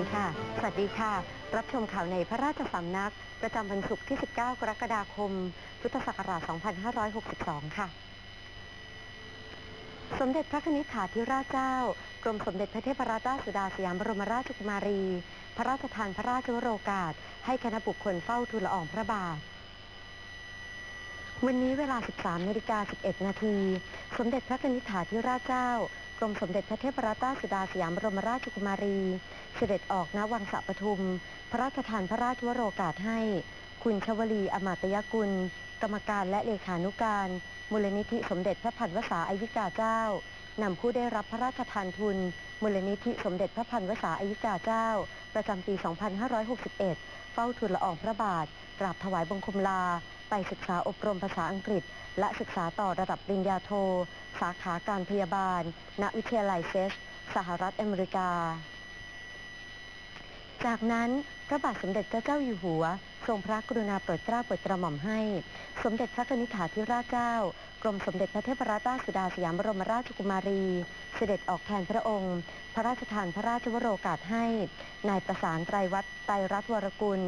วัสดีค่ะ สวัสดีค่ะ รับชมข่าวในพระราชสำนัก ประจำวันศุกร์ที่ 19 กรกฎาคม พุทธศักราช 2562 ค่ะ สมเด็จพระนิธิถาธิราชเจ้า กรมสมเด็จพระเทพรัตนราชสุดาสยามบรมราชกุมารี พระราชทานพระราชวโรกาส ให้คณะบุคคลเฝ้าทูลละอองพระบาทวันนี้เวลา 13นาฬิกา11 นาที สมเด็จพระนิธิถาธิราชเจ้า รมสมเด็จพระเทพรัตนราชสุดาสยามบรมราชกุมารี เสด็จออกณวังสะปทุม พระราชทานพระราชวโรกาสให้ คุณชวลีอมาตยกุล กรรมการและเลขานุการ มูลนิธิสมเด็จพระพันวษาอยุกาเจ้านำผู้ได้รับพระราชทานทุน มูลนิธิสมเด็จพระพันวษาอยุกาเจ้า ประจำปี 2561 เฝ้าทูลละอองพระบาทกราบถวายบังคมลา ไปศึกษาอบรมภาษาอังกฤษ และศึกษาต่อระดับปริญญาโท สาขาการพยาบาล ณ วิทยาลัยเซสสหรัฐอเมริกา จากนั้นพระบาทสมเด็จพระเจ้าอยู่หัว ทรงพระกรุณาโปรดเกล้าโปรดกระหม่อมให้ สมเด็จพระนิธิถาธิราชเจ้ากรมสมเด็จพระเทพรัตนราชสุดาสยามบรมราชกุมารี เสด็จออกแทนพระองค์ พระราชทานพระราชวโรกาสให้ นายประสานไตรวัตรไตรรัตน์วรกุล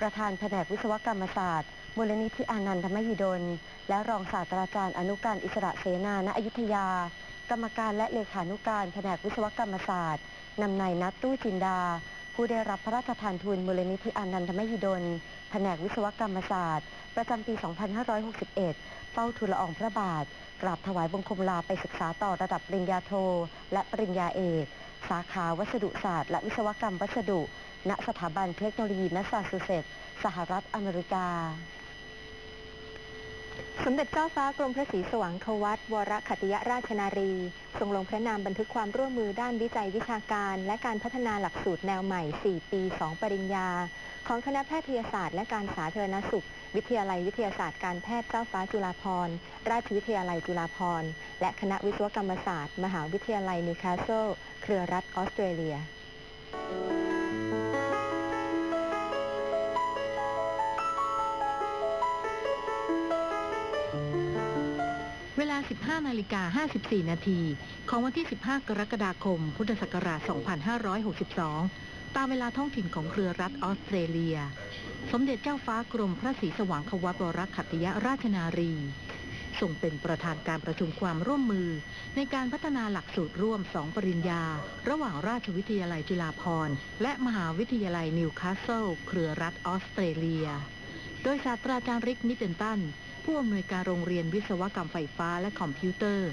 ประธานแผนกวิศวกรรมศาสตร์ มูลนิธิอานันทมหิดล และรองศาสตราจารย์อนุการอิสระเสนาณอยุธยา กรรมการและเลขานุการแผนกวิศวกรรมศาสตร์นำนายนัทตู้จินดา ผู้ได้รับพระราชทานทุนมูลนิธิอานันทมหิดล แผนกวิศวกรรมศาสตร์ ประจำปี 2561 เฝ้าทูลละอองพระบาท กราบถวายบังคมลาไปศึกษาต่อระดับปริญญาโท และปริญญาเอก สาขาวัสดุศาสตร์ และวิศวกรรมวัสดุ ณ สถาบันเทคโนโลยีแมสซาชูเซตส์สหรัฐอเมริกา สมเด็จเจ้าฟ้ากรมพระศรีสว่างควัตวรขัตติยราชนารี ทรงลงพระนามบันทึกความร่วมมือด้านวิจัยวิชาการ และการพัฒนาหลักสูตรแนวใหม่ 4 ปี 2 ปริญญา ของคณะแพทยศาสตร์และการสาธารณสุข วิทยาลัยวิทยาศาสตร์การแพทย์เจ้าฟ้าจุฬาภรณ์ ราชวิทยาลัยจุฬาภรณ์ และคณะวิศวกรรมศาสตร์ มหาวิทยาลัยนิวคาสเซิลเครือรัฐออสเตรเลียเว 15นาฬิกา54 นาทีของวันที่ 15 กรกฎาคม พุทธศักราช 2562 ตามเวลาท้องถิ่นของเครือรัฐออสเตรเลีย สมเด็จเจ้าฟ้ากรมพระศรีสว่างควัตวรขัติยราชนารีทรงเป็นประธานการประชุมความร่วมมือ ในการพัฒนาหลักสูตรร่วม 2 ปริญญา ระหว่างราชวิทยาลัยจุฬาภรณ์ และมหาวิทยาลัยนิวคาสเซิลเครือรัฐออสเตรเลีย โดยศาสตราจารย์ริกมิเดนตัน ผู้อำนวยการโรงเรียนวิศวกรรมไฟฟ้าและคอมพิวเตอร์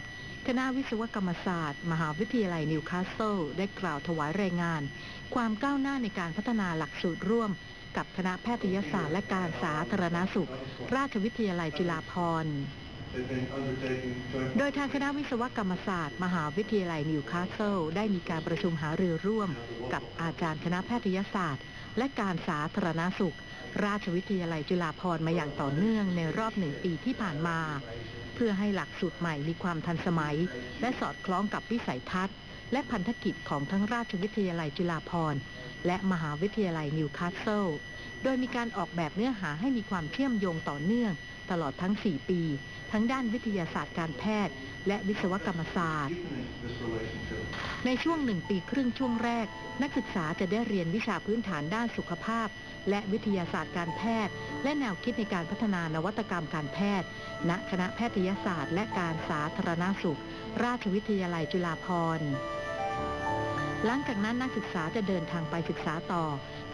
คณะวิศวกรรมศาสตร์ มหาวิทยาลัยนิวคาสเซิลได้กล่าวถวายรายงาน ความก้าวหน้าในการพัฒนาหลักสูตรร่วม กับคณะแพทยศาสตร์และการสาธารณสุข ราชวิทยาลัยจุฬาภรณ์ โดยทางคณะวิศวกรรมศาสตร์ มหาวิทยาลัยนิวคาสเซิลได้มีการประชุมหารือร่วม กับอาจารย์คณะแพทยศาสตร์ และการสาธารณสุข ราชวิทยาลัยจุฬาภรณ์มาอย่างต่อเนื่องในรอบหนึ่งปีที่ผ่านมา เพื่อให้หลักสูตรใหม่มีความทันสมัย และสอดคล้องกับวิสัยทัศน์ และพันธกิจของทั้งราชวิทยาลัยจุฬาภรณ์และมหาวิทยาลัยนิวคาสเซิลโดยมีการออกแบบเนื้อหาให้มีความเชื่อมโยงต่อเนื่อง ตลอดทั้ง 4 ปี ทั้งด้านวิทยาศาสตร์การแพทย์ และวิศวกรรมศาสตร์ ในช่วงหนึ่งปีครึ่งช่วงแรก นักศึกษาจะได้เรียนวิชาพื้นฐานด้านสุขภาพ และวิทยาศาสตร์การแพทย์ และแนวคิดในการพัฒนานวัตกรรมการแพทย์ ณ คณะแพทยศาสตร์ และการสาธารณสุข ราชวิทยาลัยจุฬาภรณ์หลังจากนั้นนักศึกษาจะเดินทางไปศึกษาต่อ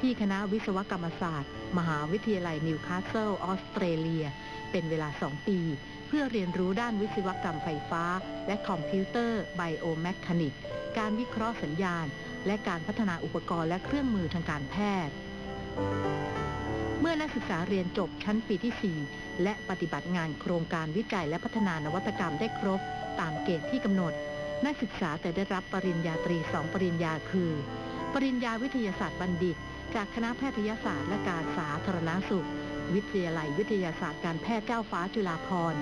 ที่คณะวิศวกรรมศาสตร์ มหาวิทยาลัยนิวคาสเซิลออสเตรเลีย เป็นเวลา 2 ปี เพื่อเรียนรู้ด้านวิศวกรรมไฟฟ้า และคอมพิวเตอร์ไบโอแมคานิก การวิเคราะห์สัญญาณ และการพัฒนาอุปกรณ์และเครื่องมือทางการแพทย์ เมื่อนักศึกษาเรียนจบชั้นปีที่ 4 และปฏิบัติงานโครงการวิจัยและพัฒนานวัตกรรมได้ครบ ตามเกณฑ์ที่กำหนด นักศึกษาจะได้รับปริญญาตรี2ปริญญาคือ ปริญญาวิทยาศาสตร์บัณฑิต จากคณะแพทยศาสตร์และการสาธารณสุข วิทยาลัยวิทยาศาสตร์การแพทย์เจ้าฟ้าจุฬาภรณ์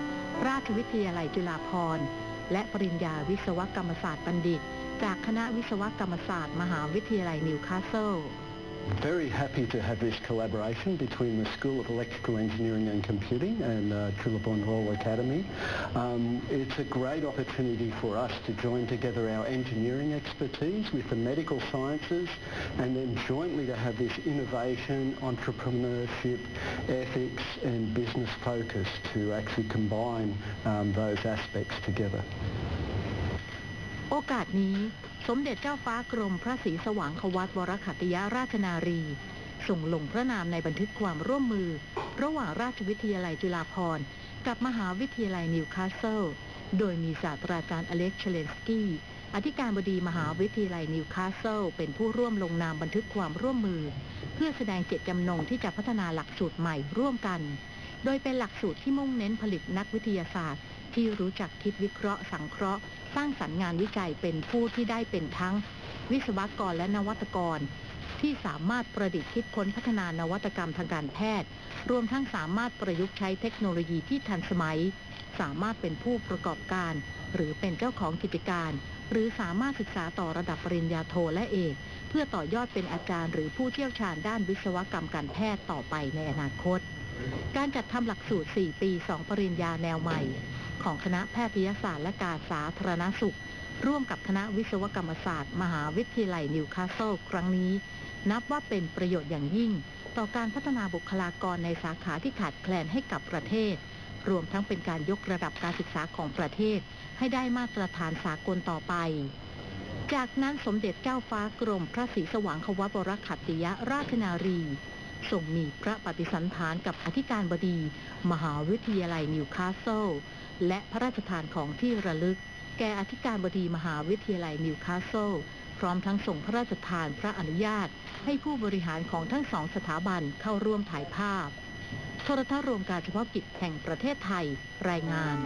ราชวิทยาลัยจุฬาภรณ์ และปริญญาวิศวกรรมศาสตร์บัณฑิต จากคณะวิศวกรรมศาสตร์ มหาวิทยาลัยนิวคาสเซิล very happy to have this collaboration between the School of Electrical Engineering and Computing and uh, Trillabon Royal Academy. Um, it's a great opportunity for us to join together our engineering expertise with the medical sciences and then jointly to have this innovation, entrepreneurship, ethics and business focus to actually combine um, those aspects together. โอกาสนี้สมเด็จเจ้าฟ้ากรมพระศรีสว่างควัตวรขัตติยราชนารีส่งลงพระนามในบันทึกความร่วมมือ ระหว่างราชวิทยาลัยจุฬาภรณ์กับมหาวิทยาลัยนิวคาสเซิล โดยมีศาสตราจารย์อเล็กเชเลนสกี้ อธิการบดีมหาวิทยาลัยนิวคาสเซิล เป็นผู้ร่วมลงนามบันทึกความร่วมมือ เพื่อแสดงเจตจำนงที่จะพัฒนาหลักสูตรใหม่ร่วมกัน โดยเป็นหลักสูตรที่มุ่งเน้นผลิตนักวิทยาศาสตร์ ที่รู้จักคิดวิเคราะห์สังเคราะห์ สร้างสรรค์งานวิจัยเป็นผู้ที่ได้เป็นทั้ง วิศวกรและนวัตกร ที่สามารถประดิษฐ์คิดค้นพัฒนานวัตกรรมทางการแพทย์ รวมทั้งสามารถประยุกต์ใช้เทคโนโลยีที่ทันสมัย สามารถเป็นผู้ประกอบการ หรือเป็นเจ้าของกิจการ หรือสามารถศึกษาต่อระดับปริญญาโทและเอก เพื่อต่อยอดเป็นอาจารย์ หรือผู้เชี่ยวชาญด้านวิศวกรรมการแพทย์ต่อไปในอนาคตการจัดทำหลักสูตร 4 ปี 2 ปริญญาแนวใหม่ ของคณะแพทยศาสตร์และการสาธารณสุข ร่วมกับคณะวิศวกรรมศาสตร์ มหาวิทยาลัยนิวคาสเซิลครั้งนี้ นับว่าเป็นประโยชน์อย่างยิ่ง ต่อการพัฒนาบุคลากรในสาขาที่ขาดแคลนให้กับประเทศ รวมทั้งเป็นการยกระดับการศึกษาของประเทศ ให้ได้มาตรฐานสากลต่อไปจากนั้นสมเด็จเจ้าฟ้ากรมพระศรีสว่างควัตวรขัตติยราชนารี ทรงมีพระปฏิสันฐานกับอธิการบดี มหาวิทยาลัยนิวคาสเซิลและพระราชทานของที่ระลึก แก่อธิการบดีมหาวิทยาลัยนิวคาสเซิลพร้อมทั้งส่งพระราชทานพระอนุญาต ให้ผู้บริหารของทั้งสองสถาบันเข้าร่วมถ่ายภาพ โทรทัศน์รวมการเฉพาะกิจแห่งประเทศไทยรายงาน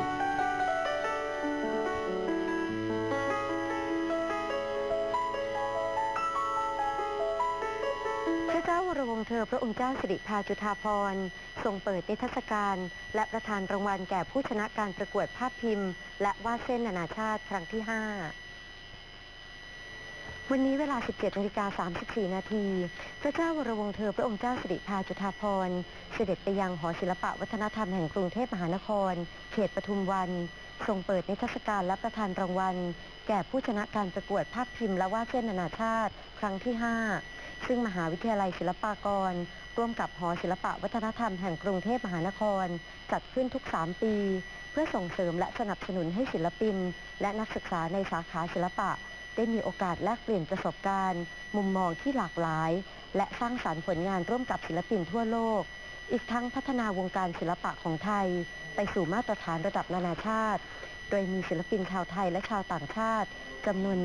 วรวงศ์เธอพระองค์เจ้าสิริพาจุฑาภรณ์ทรงเปิดนิทรรศการ และประธานรางวัลแก่ผู้ชนะการประกวดภาพพิมพ์ และวาดเส้นนานาชาติครั้งที่ 5 วันนี้เวลา 17นาฬิกา34 นาที พระเจ้าวรวงศ์เธอพระองค์เจ้าสิริพาจุฑาภรณ์เสด็จไปยังหอศิลปะวัฒนธรรมแห่งกรุงเทพมหานคร เขตปทุมวัน ทรงเปิดนิทรรศการและประธานรางวัล แก่ผู้ชนะการประกวดภาพพิมพ์และวาดเส้นนานาชาติ ครั้งที่ 5 ซึ่งมหาวิทยาลัยศิลปากร ร่วมกับหอศิลปะวัฒนธรรมแห่งกรุงเทพมหานคร จัดขึ้นทุก 3 ปี เพื่อส่งเสริมและสนับสนุนให้ศิลปิน และนักศึกษาในสาขาศิลปะ ได้มีโอกาสแลกเปลี่ยนประสบการณ์ มุมมองที่หลากหลาย และสร้างสารรค์ผลงานร่วมกับศิลปินทั่วโลก อีกทั้งพัฒนาวงการศิลปะของไทย ไปสู่มาตรฐานระดับนานาชาติ โดยมีศิลปินชาวไทยและชาวต่างชาติจำนวน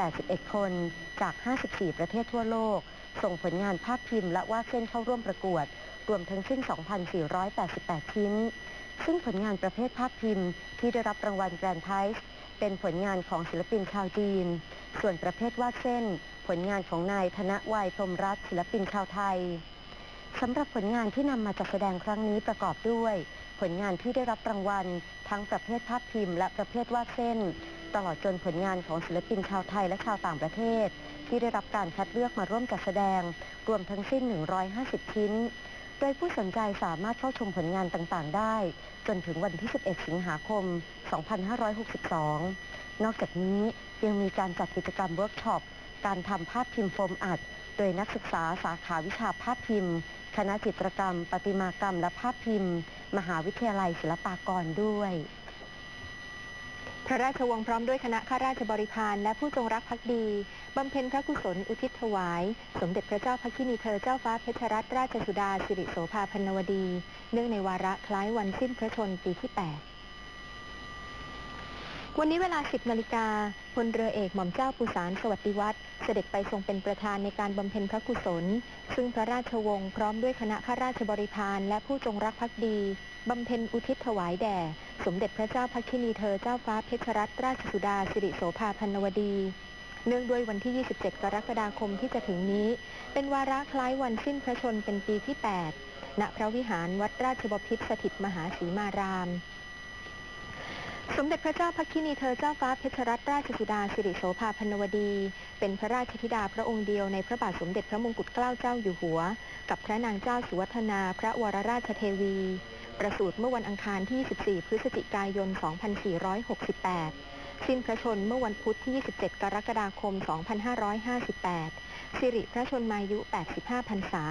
1,081 คน จาก 54 ประเทศทั่วโลก ส่งผลงานภาพพิมพ์และวาดเส้นเข้าร่วมประกวด รวมทั้งสิ้น 2,488 ชิ้น ซึ่งผลงานประเภทภาพพิมพ์ ที่ได้รับรางวัลแกรนด์ไพรส์เป็นผลงานของศิลปินชาวจีน ส่วนประเภทวาดเส้น ผลงานของนายธนวัยพรมรัตน์ศิลปินชาวไทยสำหรับผลงานที่นำมาจัดแสดงครั้งนี้ประกอบด้วย ผลงานที่ได้รับรางวัล ทั้งประเภทภาพพิมพ์และประเภทวาดเส้น ตลอดจนผลงานของศิลปินชาวไทยและชาวต่างประเทศ ที่ได้รับการคัดเลือกมาร่วมจัดแสดง รวมทั้งสิ้น 150 ชิ้น โดยผู้สนใจสามารถเข้าชมผลงานต่างๆ ได้ จนถึงวันที่ 11 สิงหาคม 2562 นอกจากนี้ยังมีการจัดกิจกรรมเวิร์กช็อป การทำภาพพิมพ์โฟมอัด โดยนักศึกษาสาขาวิชาภาพพิมพ์ คณะจิตรกรรม ประติมากรรม และภาพพิมพ์ มหาวิทยาลัยศิลปากรด้วย พระราชวงศ์พร้อมด้วยคณะข้าราชบริพารและผู้จงรักภักดี บำเพ็ญพระกุศลอุทิศถวาย สมเด็จพระเจ้าพระคินีเธอเจ้าฟ้าเพชรรัตนราชสุดาสิริโสภาพันวดี เนื่องในวาระคล้ายวันสิ้นพระชนปีที่ 8 วันนี้เวลา 10นาฬิกาพลเรือเอกหม่อมเจ้าปุสารสวัสดิวัตรเสด็จไปทรงเป็นประธานในการบำเพ็ญพระกุศล ซึ่งพระราชวงศ์พร้อมด้วยคณะข้าราชบริพารและผู้จงรักภักดีบำเพ็ญอุทิศถวายแด่ สมเด็จพระเจ้าพระคินีเธอเจ้าฟ้าเพชรรัตนราชสุดาสิริโสภาพันวดี เนื่องด้วยวันที่ 27 กรกฎาคมที่จะถึงนี้ เป็นวาระคล้ายวันสิ้นพระชนเป็นปีที่ 8 ณ พระวิหารวัดราชบพิตรสถิตมหาสีมาราม สมเด็จพระเจ้าพักคินีเธอเจ้าฟ้าเพชรรัตนราชสุดาสิริโสภาพันวดี เป็นพระราชธิดาพระองค์เดียวในพระบาทสมเด็จพระมงกุฎเกล้าเจ้าอยู่หัว กับพระนางเจ้าสุวัฒนาพระวรราชเทวี ประสูติเมื่อวันอังคารที่24พฤศจิกายน 2468 สิ้นพระชนเมื่อวันพุธที่ 27 กรกฎาคม 2558 สิริพระชนมายุ 85 พรรษา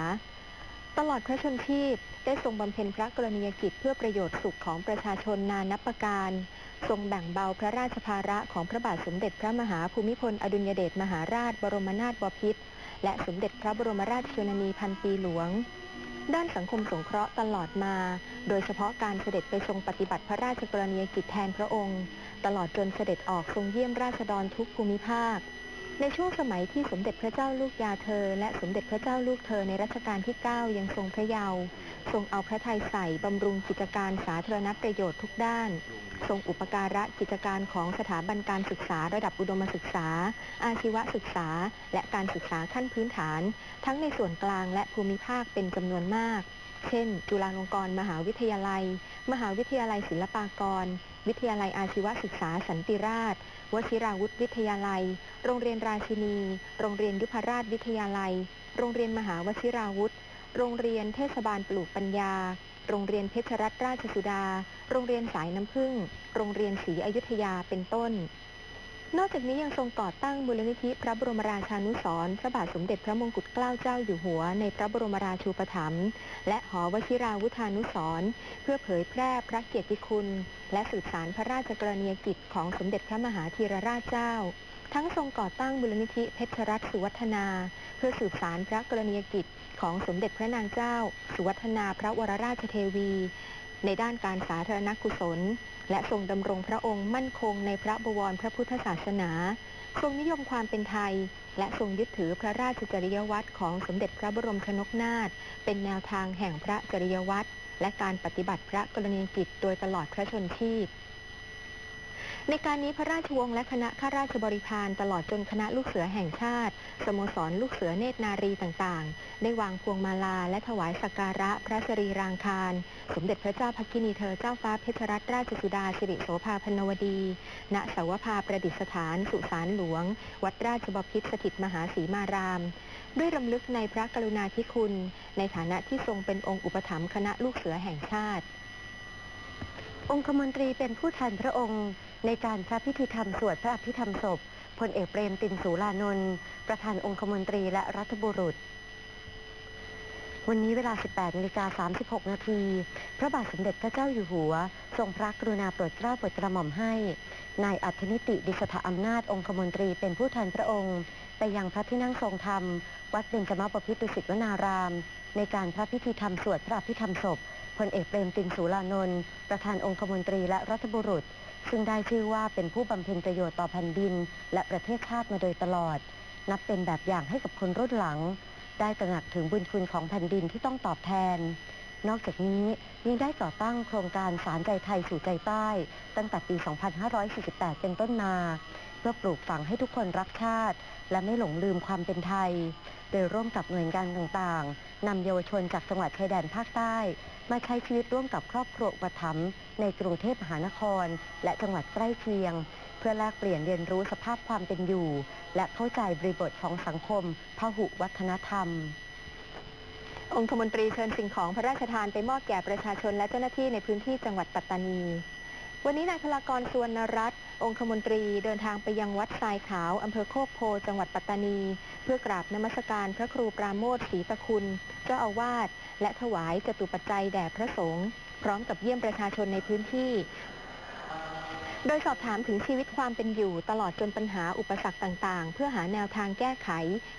ตลอดพระชนชีพได้ทรงบำเพ็ญพระกรณียกิจเพื่อประโยชน์สุขของประชาชนนานับประการ ทรงแบ่งเบาพระราชภาระของพระบาทสมเด็จพระมหาภูมิพลอดุลยเดชมหาราชบรมนาถบพิตรและสมเด็จพระบรมราชชนนีพันปีหลวง ด้านสังคมสงเคราะห์ตลอดมา โดยเฉพาะการเสด็จไปทรงปฏิบัติพระราชกรณียกิจแทนพระองค์ ตลอดจนเสด็จออกทรงเยี่ยมราษฎรทุกภูมิภาค ในช่วงสมัยที่สมเด็จพระเจ้าลูกยาเธอ และสมเด็จพระเจ้าลูกเธอในรัชกาลที่ 9 ยังทรงพระเยาว์ทรงเอาพระทัยใส่บำรุงกิจการสาธารณประโยชน์ทุกด้าน ทรงอุปการะกิจการของสถาบันการศึกษาระดับอุดมศึกษา อาชีวศึกษา และการศึกษาขั้นพื้นฐาน ทั้งในส่วนกลางและภูมิภาคเป็นจำนวนมาก เช่น จุฬาลงกรณ์มหาวิทยาลัย มหาวิทยาลัยศิลปากร วิทยาลัยอาชีวศึกษาสันติราช วชิราวุธวิทยาลัย โรงเรียนราชินี โรงเรียนยุพราชวิทยาลัย โรงเรียนมหาวชิราวุธ โรงเรียนเทศบาลปลูกปัญญา โรงเรียนเพชรรัตนราชสุดา โรงเรียนสายน้ำผึ้งโรงเรียนศรีอยุธยาเป็นต้น นอกจากนี้ยังทรงก่อตั้งมูลนิธิพระบรมราชานุสรณ์พระบาทสมเด็จพระมงกุฎเกล้าเจ้าอยู่หัว ในพระบรมราชูปถัมภ์และหอวชิราวุธานุสรณ์เพื่อเผยแพร่พระเกียรติคุณ และสืบสารพระราชกรณียกิจของสมเด็จพระมหาธีรราชเจ้า ทั้งทรงก่อตั้งมูลนิธิเพชรรัตน์สุวัฒนา เพื่อสืบสารพระกรณียกิจของสมเด็จพระนางเจ้า สุวัฒนาพระวรราชเทวี ในด้านการสาธารณกุศล และทรงดำรงพระองค์มั่นคงในพระบวรพระพุทธศาสนา ทรงนิยมความเป็นไทย และทรงยึดถือพระราชจริยวัตรของสมเด็จพระบรมชนกนาถเป็นแนวทางแห่งพระจริยวัตรและการปฏิบัติพระกรณียกิจโดยตลอดพระชนชีพ ในการนี้พระราชวงศ์และคณะข้าราชบริพารตลอดจนคณะลูกเสือแห่งชาติ สโมสรลูกเสือเนตรนารีต่างๆ ได้วางพวงมาลาและถวายสักการะพระสรีรางคาร สมเด็จพระเจ้าพักกินีเธอเจ้าฟ้าเพชรรัตนราชสุดาสิริโสภาพนวดี ณสาวภาประดิษฐาน สุสานหลวง วัดราชบพิตรสถิตมหาสีมาราม ด้วยรำลึกในพระกรุณาธิคุณ ในฐานะที่ทรงเป็นองค์อุปถัมภ์คณะลูกเสือแห่งชาติ องคมนตรีเป็นผู้แทนพระองค์ ในการพระพิธีธรรมสวดพระอภิธรรมศพพลเอกเปรมตินสูลานนท์ประธานองคมนตรีและรัฐบุรุษ วันนี้เวลา 18นาฬิกา36 นาที พระบาทสมเด็จพระเจ้าอยู่หัว ทรงพระกรุณาโปรดเกล้าโปรดกระหม่อมให้ นายอัธนิติดิษฐาอำนาจองคมนตรีเป็นผู้แทนพระองค์ ไปยังพระที่นั่งทรงธรรม วัดเบญจมบพิตรดุสิตวนาราม ในการพระพิธีธรรมสวดพระอภิธรรมศพ พลเอกเปรมตินสูลานนท์ประธานองคมนตรีและรัฐบุรุษ ซึ่งได้ชื่อว่าเป็นผู้บำเพ็ญประโยชน์ต่อแผ่นดิน และประเทศชาติมาโดยตลอด นับเป็นแบบอย่างให้กับคนรุ่นหลัง ได้ตระหนักถึงบุญคุณของแผ่นดินที่ต้องตอบแทน นอกจากนี้ยังได้ก่อตั้งโครงการสารใจไทยสู่ใจใต้ ตั้งแต่ปี 2548 เป็นต้นมาเพื่อปลูกฝังให้ทุกคนรักชาติ และไม่หลงลืมความเป็นไทย โดยร่วมกับหน่วยงานต่างๆ นำเยาวชนจากจังหวัดชายแดนภาคใต้ มาใช้ชีวิตร่วมกับครอบครัวอุปถัมภ์ในกรุงเทพมหานคร และจังหวัดใกล้เคียง เพื่อแลกเปลี่ยนเรียนรู้สภาพความเป็นอยู่ และเข้าใจบริบทของสังคมพหุวัฒนธรรม องคมนตรีเชิญสิ่งของพระราชทานไปมอบแก่ประชาชนและเจ้าหน้าที่ในพื้นที่จังหวัดปัตตานี วันนี้นายพลากรสุวรรณรัตน์องคมนตรีเดินทางไปยังวัดทรายขาว อำเภอโคกโพ จังหวัดปัตตานี เพื่อกราบนมัสการพระครูปราโมทศรีตะคุณ เจ้าอาวาส และถวายจตุปัจจัยแด่พระสงฆ์พร้อมกับเยี่ยมประชาชนในพื้นที่ โดยสอบถามถึงชีวิตความเป็นอยู่ ตลอดจนปัญหาอุปสรรคต่างๆ เพื่อหาแนวทางแก้ไข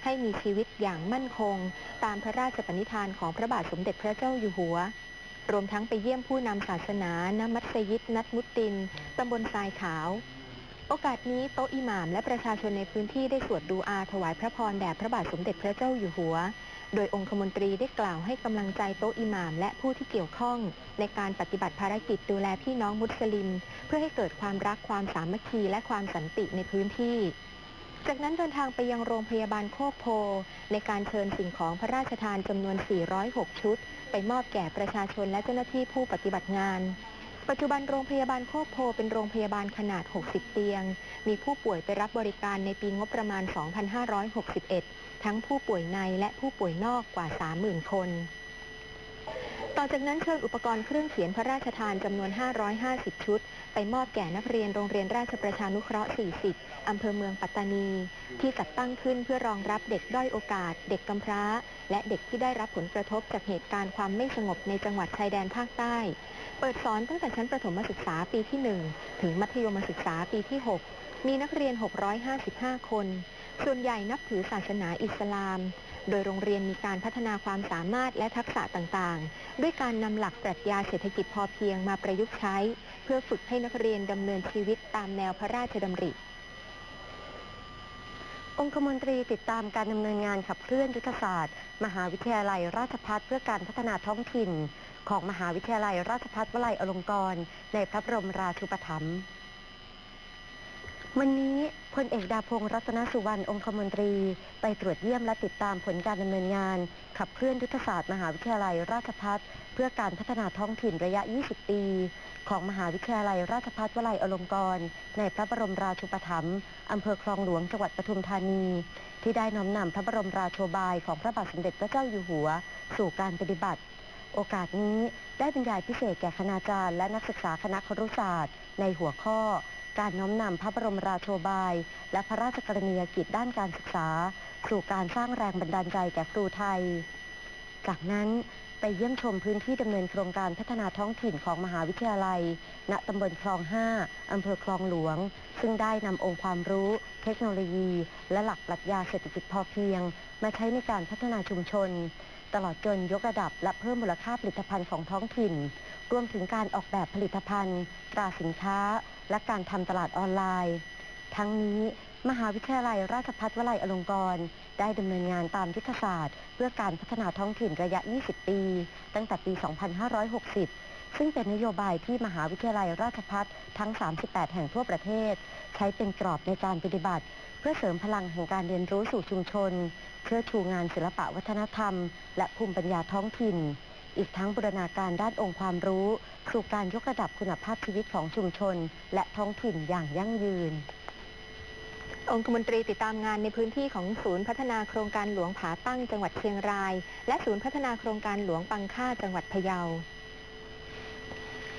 ให้มีชีวิตอย่างมั่นคง ตามพระราชปณิธานของพระบาทสมเด็จพระเจ้าอยู่หัว รวมทั้งไปเยี่ยมผู้นำศาสนานมัสยิดนัดมุตตินตำบลทรายขาว โอกาสนี้โต๊ะอิหม่ามและประชาชนในพื้นที่ได้สวดดูอาถวายพระพรแด่พระบาทสมเด็จพระเจ้าอยู่หัว โดยองคมนตรีได้กล่าวให้กำลังใจโต๊ะอิหม่ามและผู้ที่เกี่ยวข้อง ในการปฏิบัติภารกิจดูแลพี่น้องมุสลิม เพื่อให้เกิดความรักความสามัคคีและความสันติในพื้นที่ จากนั้นเดินทางไปยังโรงพยาบาลโคกโพ ในการเชิญสิ่งของพระราชทานจำนวน 406 ชุด ไปมอบแก่ประชาชนและเจ้าหน้าที่ผู้ปฏิบัติงาน ปัจจุบันโรงพยาบาลโคกโพเป็นโรงพยาบาลขนาด 60 เตียง มีผู้ป่วยไปรับบริการในปีงบประมาณ 2561 ทั้งผู้ป่วยในและผู้ป่วยนอกกว่า 30,000 คน ต่อจากนั้นเชิญอุปกรณ์เครื่องเขียนพระราชทานจำนวน 550 ชุด ไปมอบแก่นักเรียนโรงเรียนราชประชานุเคราะห์ 40 อำเภอเมืองปัตตานี ที่จัดตั้งขึ้นเพื่อรองรับเด็กด้อยโอกาส เด็กกำพร้า และเด็กที่ได้รับผลกระทบจากเหตุการณ์ความไม่สงบในจังหวัดชายแดนภาคใต้ เปิดสอนตั้งแต่ชั้นประถมศึกษาปีที่ 1 ถึงมัธยมศึกษาปีที่ 6 มีนักเรียน 655 คน ส่วนใหญ่นับถือศาสนาอิสลาม โดยโรงเรียนมีการพัฒนาความสามารถและทักษะต่างๆ ด้วยการนำหลักปรัชญาเศรษฐกิจพอเพียงมาประยุกต์ใช้ เพื่อฝึกให้นักเรียนดำเนินชีวิตตามแนวพระราชดำริ องคมนตรีติดตามการดำเนินงานขับเคลื่อนยุทธศาสตร์ มหาวิทยาลัยราชภัฏเพื่อการพัฒนาท้องถิ่น ของมหาวิทยาลัยราชภัฏวลัยอลงกรณ์ในพระบรมราชูปถัมภ์ วันนี้พลเอกดาพงศ์รัตนสุวรรณองคมนตรี ไปตรวจเยี่ยมและติดตามผลการดำเนินงาน ขับเคลื่อนยุทธศาสตร์มหาวิทยาลัยราชภัฏเพื่อการพัฒนาท้องถิ่นระยะ 20 ปี ของมหาวิทยาลัยราชภัฏวลัยอลงกรณ์ในพระบรมราชูปถัมภ์อำเภอคลองหลวงจังหวัดปทุมธานี ที่ได้น้อมนำพระบรมราโชบายของพระบาทสมเด็จพระเจ้าอยู่หัว สู่การปฏิบัติ โอกาสนี้ได้บรรยายพิเศษแก่คณาจารย์และนักศึกษาคณะครุศาสตร์ ในหัวข้อ การน้อมนำพระบรมราโชบาย และพระราชกรณียกิจด้านการศึกษา สู่การสร้างแรงบันดาลใจแก่ครูไทย จากนั้นไปเยี่ยมชมพื้นที่ดำเนินโครงการพัฒนาท้องถิ่นของมหาวิทยาลัย ณตำบลคลอง 5 อำเภอคลองหลวง ซึ่งได้นำองค์ความรู้ เทคโนโลยี และหลักปรัชญาเศรษฐกิจพอเพียง มาใช้ในการพัฒนาชุมชน ตลอดจนยกระดับและเพิ่มมูลค่าผลิตภัณฑ์ของท้องถิ่น รวมถึงการออกแบบผลิตภัณฑ์ ตราสินค้า และการทำตลาดออนไลน์ ทั้งนี้มหาวิทยาลัยราชภัฏวลัยอลงกรณ์ได้ดำเนินงานตามยุทธศาสตร์ เพื่อการพัฒนาท้องถิ่นระยะ 20 ปี ตั้งแต่ปี 2560 ซึ่งเป็นนโยบายที่มหาวิทยาลัยราชภัฏทั้ง 38 แห่งทั่วประเทศ ใช้เป็นกรอบในการปฏิบัติ เพื่อเสริมพลังแห่งการเรียนรู้สู่ชุมชน เพื่อชูงานศิลปะวัฒนธรรม และภูมิปัญญาท้องถิ่น อีกทั้งบูรณาการด้านองค์ความรู้สู่การยกระดับคุณภาพชีวิตของชุมชน และท้องถิ่นอย่างยั่งยืนองคมนตรีติดตามงานในพื้นที่ของศูนย์พัฒนาโครงการหลวงผาตั้งจังหวัดเชียงราย และศูนย์พัฒนาโครงการหลวงปังค่าจังหวัดพะเยา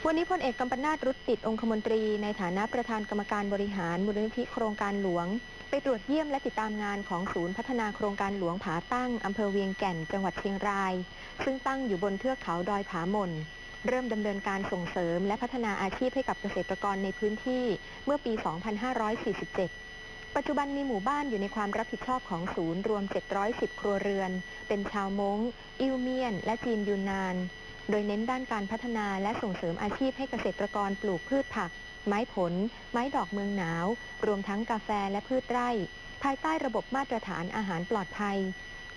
วันนี้พลเอกกัมปนาตรุดติดองคมนตรี ในฐานะประธานกรรมการบริหารมูลนิธิโครงการหลวง ไปตรวจเยี่ยมและติดตามงานของศูนย์พัฒนาโครงการหลวงผาตั้งอำเภอเวียงแก่นจังหวัดเชียงราย ซึ่งตั้งอยู่บนเทือกเขาดอยผาหม่นเริ่มดำเนินการส่งเสริมและพัฒนาอาชีพให้กับเกษตรกรในพื้นที่เมื่อปี 2547 ปัจจุบันมีหมู่บ้านอยู่ในความรับผิดชอบของศูนย์รวม 710 ครัวเรือน เป็นชาวม้ง อิวเมียน และจีนยูนนาน โดยเน้นด้านการพัฒนาและส่งเสริมอาชีพให้เกษตรกรปลูกพืชผัก ไม้ผล ไม้ดอกเมืองหนาว รวมทั้งกาแฟและพืชไร่ ภายใต้ระบบมาตรฐานอาหารปลอดภัย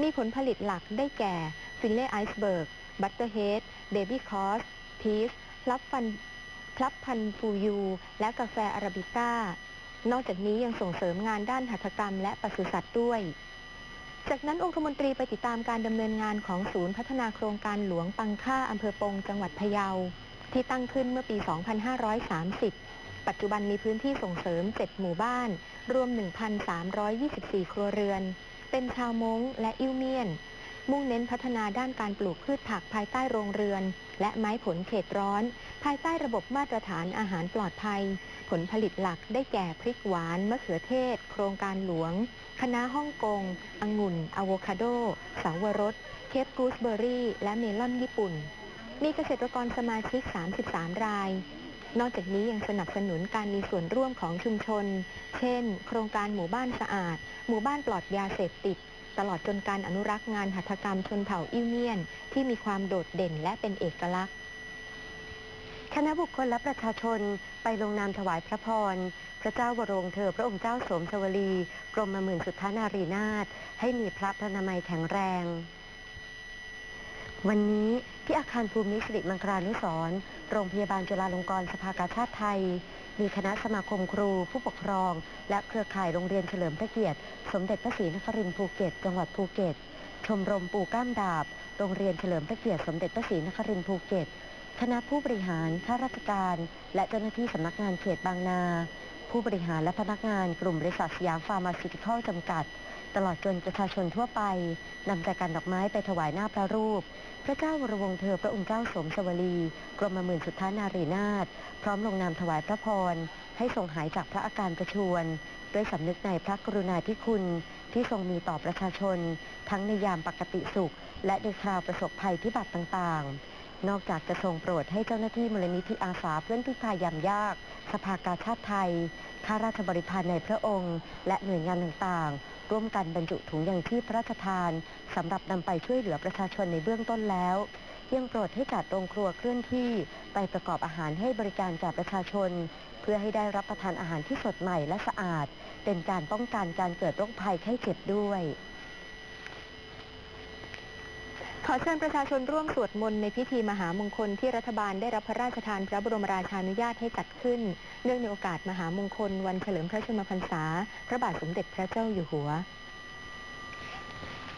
มีผลผลิตหลักได้แก่ ฟิลเล่ไอซ์เบิร์ก บัตเตอร์เฮด เบบี้คอส พีชพลับฟันพลับพันฟูยู และกาแฟอาราบิก้า นอกจากนี้ยังส่งเสริมงานด้านหัตถกรรมและปศุสัตว์ด้วย จากนั้นองคมนตรีไปติดตามการดำเนินงานของศูนย์พัฒนาโครงการหลวงปังค่าอำเภอปงจังหวัดพะเยา ที่ตั้งขึ้นเมื่อปี 2530 ปัจจุบันมีพื้นที่ส่งเสริม 7 หมู่บ้าน รวม 1,324 ครัวเรือน เป็นชาวม้งและอิวเมียน มุ่งเน้นพัฒนาด้านการปลูกพืชผักภายใต้โรงเรือน และไม้ผลเขตร้อน ภายใต้ระบบมาตรฐานอาหารปลอดภัย ผลผลิตหลักได้แก่พริกหวานมะเขือเทศ โครงการหลวง คณะฮ่องกง องุ่นอะโวคาโด สาวรส เคปกูสเบอรี่ และเมลอนญี่ปุ่น มีเกษตรกรสมาชิก 33 ราย นอกจากนี้ยังสนับสนุนการมีส่วนร่วมของชุมชน เช่น โครงการหมู่บ้านสะอาด หมู่บ้านปลอดยาเสพติด ตลอดจนการอนุรักษ์งานหัตถกรรมชนเผ่าอิวเมียน ที่มีความโดดเด่นและเป็นเอกลักษณ์ คณะบุคคลและประชาชนไปลงนามถวายพระพร พระเจ้าวโรงเธอพระองค์เจ้าสมสวลี กรมหมื่นสุทธานารีนาถให้มีพระพลานามัยแข็งแรง วันนี้ที่อาคารภูมิสิริมังคลานุสรโรงพยาบาลจุฬาลงกรณ์สภากาชาติไทย มีคณะสมาคมครูผู้ปกครอง และเครือข่ายโรงเรียนเฉลิมพระเกียรติ สมเด็จพระศรีนครินทร์ภูเก็ต จังหวัดภูเก็ต ชมรมปูก้ามดาบ โรงเรียนเฉลิมพระเกียรติสมเด็จพระศรีนครินทร์ภูเก็ต คณะผู้บริหารข้าราชการ และเจ้าหน้าที่สำนักงานเขตบางนา ผู้บริหารและพนักงานกลุ่มบริษัทสยามฟาร์มาซิติคอลจำกัด ตลอดจนประชาชนทั่วไปนำจกการดอกไม้ไปถวายหน้าพระรูป พระเจ้าวรวงเธอพระองค์เจ้าสมสวลีกรมหมื่นสุทธานารีนาถพร้อมลงนามถวายพระพร ให้ทรงหายจากพระอาการประชวรด้วยสำนึกในพระกรุณาธิคุณที่ทรงมีต่อประชาชน ทั้งในยามปกติสุข และในคราวประสบภัยพิบัติต่างๆ นอกจากจะทรงโปรดให้เจ้าหน้าที่มูลนิธิอาสาเพื่อนพิพายามยาก สภากาชาติไทย ข้าราชบริพารในพระองค์ และหน่วยงานต่างๆ ร่วมกันบรรจุถุงยังชีพพระราชทานสำหรับนำไปช่วยเหลือประชาชนในเบื้องต้นแล้วยังโปรดให้จัดโรงครัวเคลื่อนที่ไปประกอบอาหารให้บริการแก่ประชาชน เพื่อให้ได้รับประทานอาหารที่สดใหม่และสะอาด เป็นการป้องกันการเกิดโรคภัยไข้เจ็บด้วย ขอเชิญประชาชนร่วมสวดมนต์ในพิธีมหามงคลที่รัฐบาลได้รับพระราชทานพระบรมราชานุญาตให้จัดขึ้น เนื่องในโอกาสมหามงคล วันเฉลิมพระชนมพรรษา พระบาทสมเด็จพระเจ้าอยู่หัว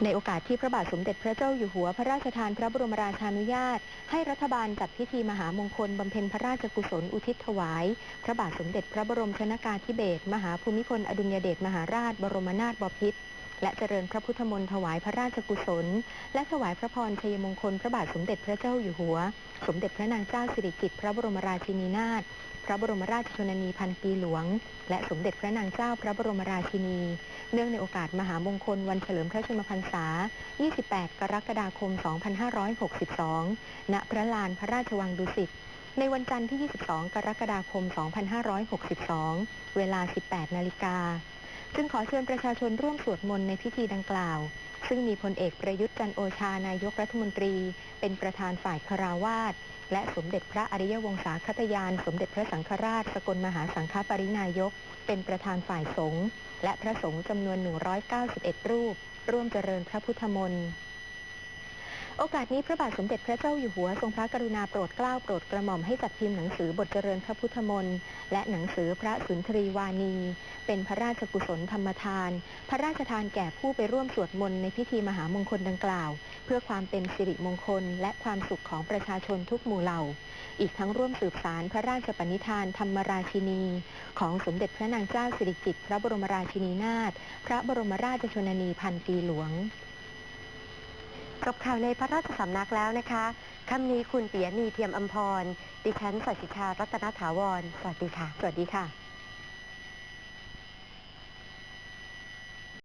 ในโอกาสที่พระบาทสมเด็จพระเจ้าอยู่หัว พระราชทานพระบรมราชานุญาต ให้รัฐบาลจัดพิธีมหามงคลบำเพ็ญพระราชกุศลอุทิศถวาย พระบาทสมเด็จพระบรมชนากาธิเบศรมหาภูมิพลอดุลยเดชมหาราชบรมนาถบพิตร และเจริญพระพุทธมนต์ถวายพระราชกุศล และถวายพระพรชัยมงคลพระบาทสมเด็จพระเจ้าอยู่หัว สมเด็จพระนางเจ้าสิริกิติ์พระบรมราชินีนาถพระบรมราชชนนีพันปีหลวง และสมเด็จพระนางเจ้าพระบรมราชินี เนื่องในโอกาสมหามงคลวันเฉลิมพระชนมพรรษา 28 กรกฎาคม 2562 ณ พระลานพระราชวังดุสิตในวันจันทร์ที่ 22 กรกฎาคม 2562 เวลา 18 นาฬิกา จึงขอเชิญประชาชนร่วมสวดมนต์ในพิธีดังกล่าว ซึ่งมีพลเอกประยุทธ์จันโอชานายกรัฐมนตรี เป็นประธานฝ่ายคาราวาสและสมเด็จพระอริยวงศาคตยาน สมเด็จพระสังฆราช สกลมหาสังฆปรินายก เป็นประธานฝ่ายสงฆ์และพระสงฆ์จำนวน 191 รูป ร่วมเจริญพระพุทธมนต์ โอกาสนี้พระบาทสมเด็จพระเจ้าอยู่หัวทรงพระกรุณาโปรดเกล้าโปรดกระหม่อมให้จัดพิมพ์หนังสือบทเจริญพระพุทธมนต์และหนังสือพระสุนทรีวานี เป็นพระราชกุศลธรรมทาน พระราชทานแก่ผู้ไปร่วมสวดมนต์ในพิธีมหามงคลดังกล่าว เพื่อความเป็นสิริมงคล และความสุขของประชาชนทุกหมู่เหล่า อีกทั้งร่วมสืบสารพระราชปณิธานธรรมราชินี ของสมเด็จพระนางเจ้าสิริกิติ์พระบรมราชินีนาถพระบรมราชชนนีพันปีหลวง จบข่าวในพระราชสำนักแล้วนะคะค่ำนี้คุณเปียนีเทียมอัมพร ดิฉันสัชิชา รัตนถาวร สวัสดีค่ะ สวัสดีค่ะ